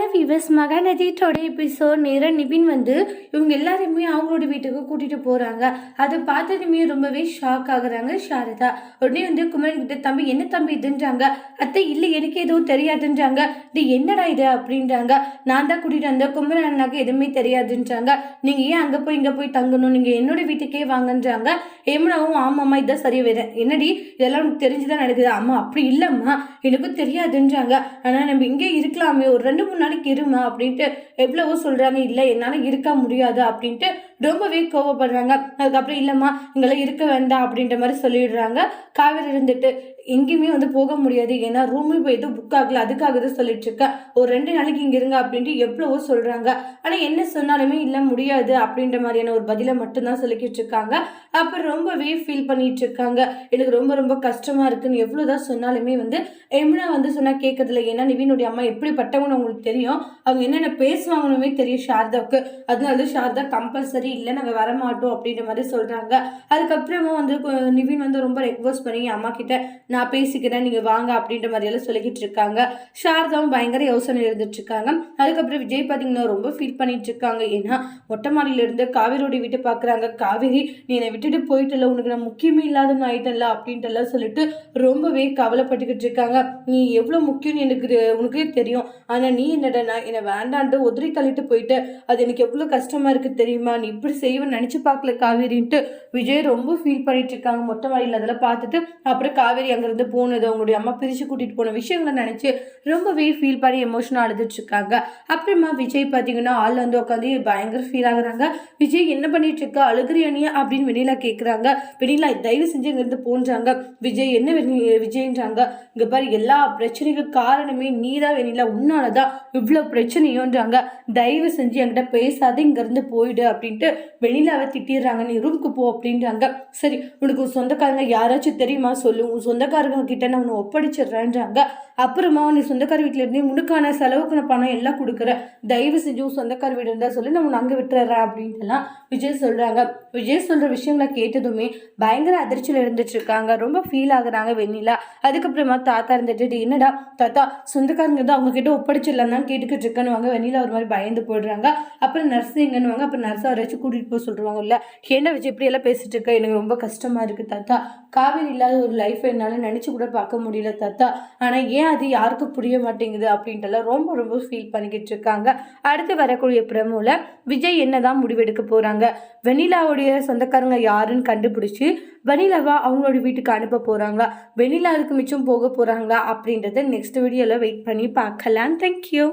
Hello விவஸ் மகாநதியோட episode நேராக நிபின் வந்து இவங்க எல்லாருமே அவங்களோட வீட்டுக்கு கூட்டிகிட்டு போகிறாங்க அதை பார்த்ததுமே ரொம்பவே ஷாக் ஆகுறாங்க சாரதா. உடனே வந்து குமரன் கிட்ட தம்பி என்ன தம்பி இதுன்றாங்க? அத்தை இல்லை எனக்கு எதுவும் தெரியாதுன்றாங்க. இது என்னடா இது? அப்படின்றாங்க. நான் தான் கூட்டிகிட்டு வந்தேன். குமரன் அண்ணாக்கு எதுவுமே தெரியாதுன்றாங்க. நீங்கள் ஏன் அங்கே போய் இங்கே போய் தங்கணும்? நீங்கள் என்னோட வீட்டுக்கே வாங்கன்றாங்க. ஏமனாவும் ஆமாம்மா இதான் சரி வேற. என்னடி? இதெல்லாம் உனக்கு தெரிஞ்சுதான் நடக்குது? அம்மா அப்படி இல்லைம்மா. எனக்கும் தெரியாதுன்றாங்க. ஆனால் நம்ம இங்கே இருக்கலாமே. ஒரு ரெண்டு மூணு நாளைக்கு இருமா அப்படின்ட்டு எவ்வளவோ சொல்கிறாங்க இல்லை என்னால் இருக்க முடியாது அப்படின்ட்டு ரொம்பவே கோவப்படுறாங்க. அதுக்கப்புறம் இல்லைம்மா இங்கெல்லாம் இருக்க வேண்டாம் அப்படின்ற மாதிரி சொல்லிடுறாங்க. காவேரி இருந்துட்டு எங்கேயுமே வந்து போக முடியாது. ஏன்னா ரூமில் போய் எதுவும் புக் ஆகல. அதுக்காக தான் சொல்லிட்டு இருக்கேன் ஒரு ரெண்டு நாளைக்கு இங்கே இருங்க அப்படின்ட்டு எவ்வளவோ சொல்கிறாங்க ஆனால் என்ன சொன்னாலுமே இல்லை முடியாது அப்படின்ற மாதிரியான ஒரு பதிலை மட்டும்தான் சொல்லிக்கிட்டு இருக்காங்க. அப்புறம் ரொம்பவே ஃபீல் பண்ணிட்டு இருக்காங்க. எனக்கு ரொம்ப ரொம்ப கஷ்டமாக இருக்குன்னு எவ்வளோ தான் சொன்னாலுமே வந்து எம்னா வந்து சொன்னால் கேட்கறதில்ல. ஏன்னா நிவினுடைய அம்மா எப்படிப்பட்டவங்கன்னு உங்களுக்கு தெரியும். அவங்க என்னென்ன பேசுவாங்கன்னுமே தெரியும் சாரதாவுக்கு. அதனால தான் சாரதா கம்பல்சரி இல்லை நாங்கள் வரமாட்டோம் அப்படின்ற மாதிரி சொல்கிறாங்க அதுக்கப்புறமா வந்து நிவின் வந்து ரொம்ப ரெக்வஸ்ட் பண்ணி அம்மா கிட்ட நான் பேசிக்கிறேன் நீங்கள் வாங்க அப்படின்ற மாதிரியெல்லாம் சொல்லிக்கிட்டு இருக்காங்க. சாரதாவும் பயங்கர யோசனை இருந்துட்டு இருக்காங்க. அதுக்கப்புறம் விஜய் பார்த்தீங்கன்னா ரொம்ப ஃபீல் பண்ணிட்டு இருக்காங்க. ஏன்னா மொட்டை மாடியிலேருந்து வீட்டை பார்க்குறாங்க காவேரி நீ என்னை விட்டுட்டு போயிட்டல உனக்கு நான் முக்கியமே இல்லாத ஆயிட்டல அப்படின்ட்டு எல்லாம் சொல்லிட்டு ரொம்பவே கவலைப்பட்டுக்கிட்டு இருக்காங்க. நீ எவ்வளோ முக்கியம்னு எனக்கு உனக்கே தெரியும். ஆனால் நீ என்னடா என்னை வேண்டான்ட்டு உதிரி தள்ளிட்டு போயிட்டு. அது எனக்கு எவ்வளோ கஷ்டமாக இருக்குது தெரியுமா? நீ இப்படி செய்வேன்னு நினச்சி பார்க்கல காவேரின்ட்டு விஜய் ரொம்ப ஃபீல் பண்ணிட்டு இருக்காங்க. மொட்டை மாடியில் அதெல்லாம் பார்த்துட்டு அப்புறம் காவேரி அங்கேருந்து போனது அவங்களுடைய அம்மா பிரித்து கூட்டிகிட்டு போன விஷயங்களை நினச்சி ரொம்பவே ஃபீல் பண்ணி எமோஷனாக அழுதுட்டுருக்காங்க அப்புறமா விஜய் பார்த்தீங்கன்னா ஆள் வந்து உட்காந்து பயங்கர ஃபீல் ஆகுறாங்க. விஜய் என்ன பண்ணிட்டு இருக்கா? அழுகிறியானியா அப்படின்னு வெண்ணிலா கேட்குறாங்க வெண்ணிலா தயவு செஞ்சு இங்கேருந்து போன்றாங்க. விஜய் என்ன விஜய்ன்றாங்க. இங்கே பாரு எல்லா பிரச்சனைக்கும் காரணமே நீ தான் வெண்ணிலா உன்னால தான் இவ்வளோ பிரச்சனையோன்றாங்க. தயவு செஞ்சு என்கிட்ட பேசாத இங்கேருந்து போயிடு அப்படின்ட்டு வெண்ணிலாவை திட்டிடுறாங்க நீ ரூம்க்கு போ அப்படின்றாங்க. சரி உனக்கு உன் சொந்தக்காரங்க யாராச்சும் தெரியுமா? சொல்லு. உன் சொந்தக்காரங்க கிட்ட நான் உன்னை ஒப்படைச்சிடுறேன்றாங்க. அப்புறமா நீ சொந்தக்கார வீட்டில் இருந்து செலவுக்கு நான் பணம் எல்லாம் கொடுக்குற தயவு செஞ்சு உன் சொந்தக்கார வீடு இருந்தால் சொல்லி. நான் உன்னை அங்கே விட்டுறேன் அப்படின்ட்டுலாம் விஜய் சொல்கிறாங்க விஜய் சொல்கிற விஷயங்களை கேட்டதுமே பயங்கர அதிர்ச்சியில் இருந்துட்டு இருக்காங்க. ரொம்ப ஃபீல் ஆகுறாங்க வெண்ணிலா. அதுக்கப்புறமா தாத்தா இருந்துட்டு என்னடா தாத்தா சொந்தக்காரங்க தான் அவங்க கிட்ட ஒப்படைச்சிடலாம் தான் கேட்டுக்கிட்டு இருக்கணுவாங்க வெண்ணிலா ஒரு மாதிரி பயந்து போயிடுறாங்க. அப்புறம் நர்ஸ் வாங்க அப்புறம் நர்ஸ் அவரை வச்சு கூட்டிகிட்டு போக சொல்லிடுவாங்கல்ல என்ன வச்சு இப்படியெல்லாம் எல்லாம் பேசிட்டு இருக்க? எனக்கு ரொம்ப கஷ்டமாக இருக்குது தாத்தா. காவேரி இல்லாத ஒரு லைஃப் என்னால் நினச்சி கூட பார்க்க முடியல தாத்தா. ஆனால் ஏன் அது யாருக்கும் புரிய மாட்டேங்குது? அப்படின்ட்டுலாம் ரொம்ப ரொம்ப ஃபீல் பண்ணிக்கிட்டு இருக்காங்க. அடுத்து வரக்கூடிய பிரமோல விஜய் என்ன தான் முடிவெடுக்க போகிறாங்க வெனிலாவுடைய சொந்தக்காரங்க யாருன்னு கண்டுபிடிச்சி வெனிலாவா அவங்களோட வீட்டுக்கு அனுப்ப போகிறாங்களா வெனிலாவுக்கு மிச்சம் போக போகிறாங்களா அப்படின்றத நெக்ஸ்ட் வீடியோவில் வெயிட் பண்ணி பார்க்கலாம். தேங்க்யூ